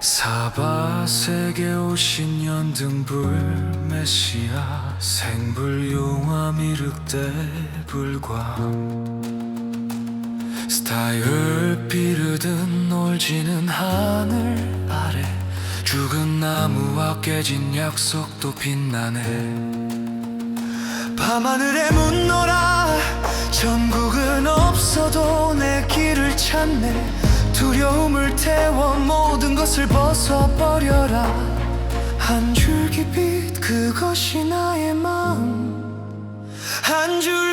사바세계 오신 연등불 메시아 생불용화 미륵대 불광 스타일 비르든 놀지는 하늘 아래 죽은 나무와 깨진 약속도 빛나네. 밤하늘에 묻노라 전국은 없어도 내 길을 찾네 두려움을 태워 모든 것을 벗어버려라. 한 줄기 빛 그것이 나의 마음. 한줄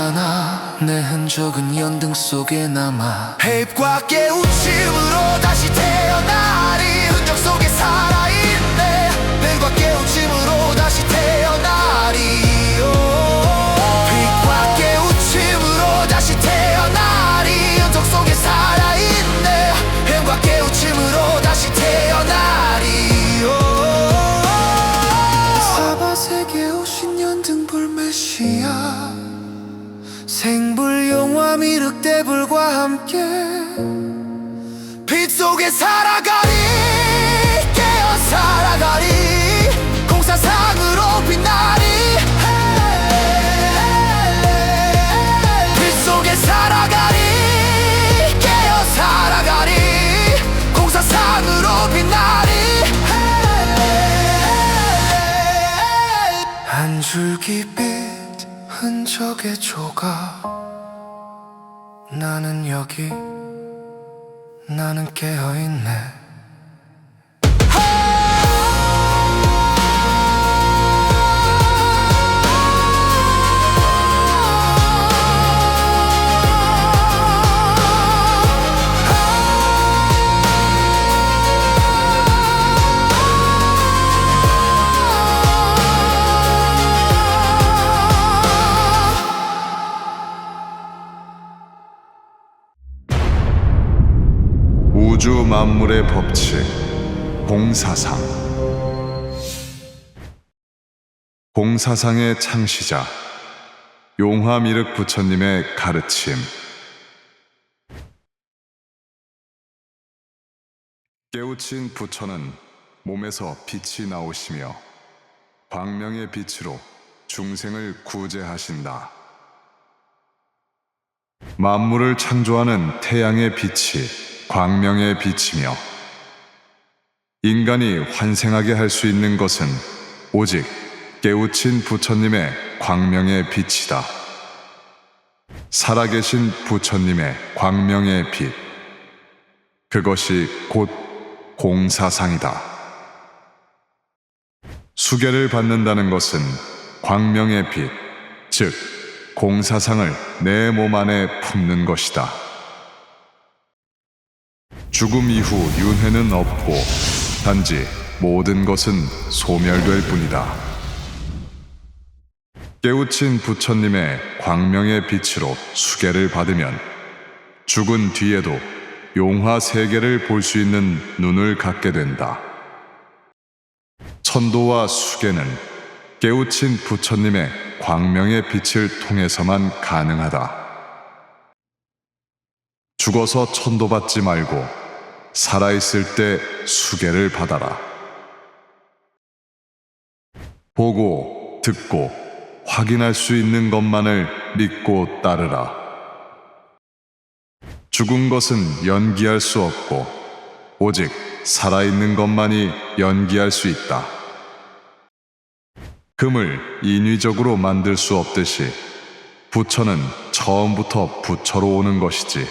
않아 내 흔적은 연등 속에 남아 해입과 깨우침으로 다시 태어나리 흔적 속에 살아있 한 줄기 빛 흔적의 조각. 나는 여기 나는 깨어있네 만물의 법칙 공사상 공사상의 창시자 용화 미륵 부처님의 가르침 깨우친 부처는 몸에서 빛이 나오시며 광명의 빛으로 중생을 구제하신다. 만물을 창조하는 태양의 빛이 광명의 빛이며 인간이 환생하게 할 수 있는 것은 오직 깨우친 부처님의 광명의 빛이다. 살아계신 부처님의 광명의 빛. 그것이 곧 공사상이다. 수계를 받는다는 것은 광명의 빛, 즉 공사상을 내 몸 안에 품는 것이다. 죽음 이후 윤회는 없고 단지 모든 것은 소멸될 뿐이다. 깨우친 부처님의 광명의 빛으로 수계를 받으면 죽은 뒤에도 용화 세계를 볼 수 있는 눈을 갖게 된다. 천도와 수계는 깨우친 부처님의 광명의 빛을 통해서만 가능하다. 죽어서 천도받지 말고 살아있을 때 수계를 받아라. 보고, 듣고, 확인할 수 있는 것만을 믿고 따르라. 죽은 것은 연기할 수 없고, 오직 살아있는 것만이 연기할 수 있다. 금을 인위적으로 만들 수 없듯이 부처는 처음부터 부처로 오는 것이지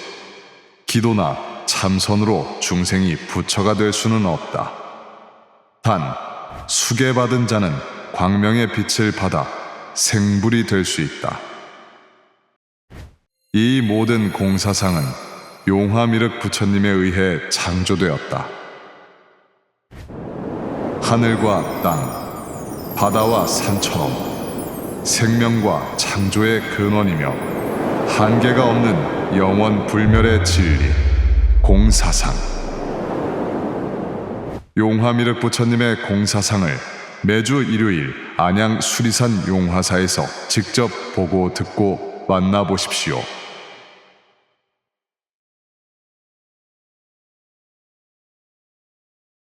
기도나 삼선으로 중생이 부처가 될 수는 없다. 단 수계받은 자는 광명의 빛을 받아 생불이 될 수 있다. 이 모든 공사상은 용화미륵 부처님에 의해 창조되었다. 하늘과 땅, 바다와 산처럼 생명과 창조의 근원이며 한계가 없는 영원 불멸의 진리, 공사상. 용화미륵 부처님의 공사상을 매주 일요일 안양 수리산 용화사에서 직접 보고 듣고 만나보십시오.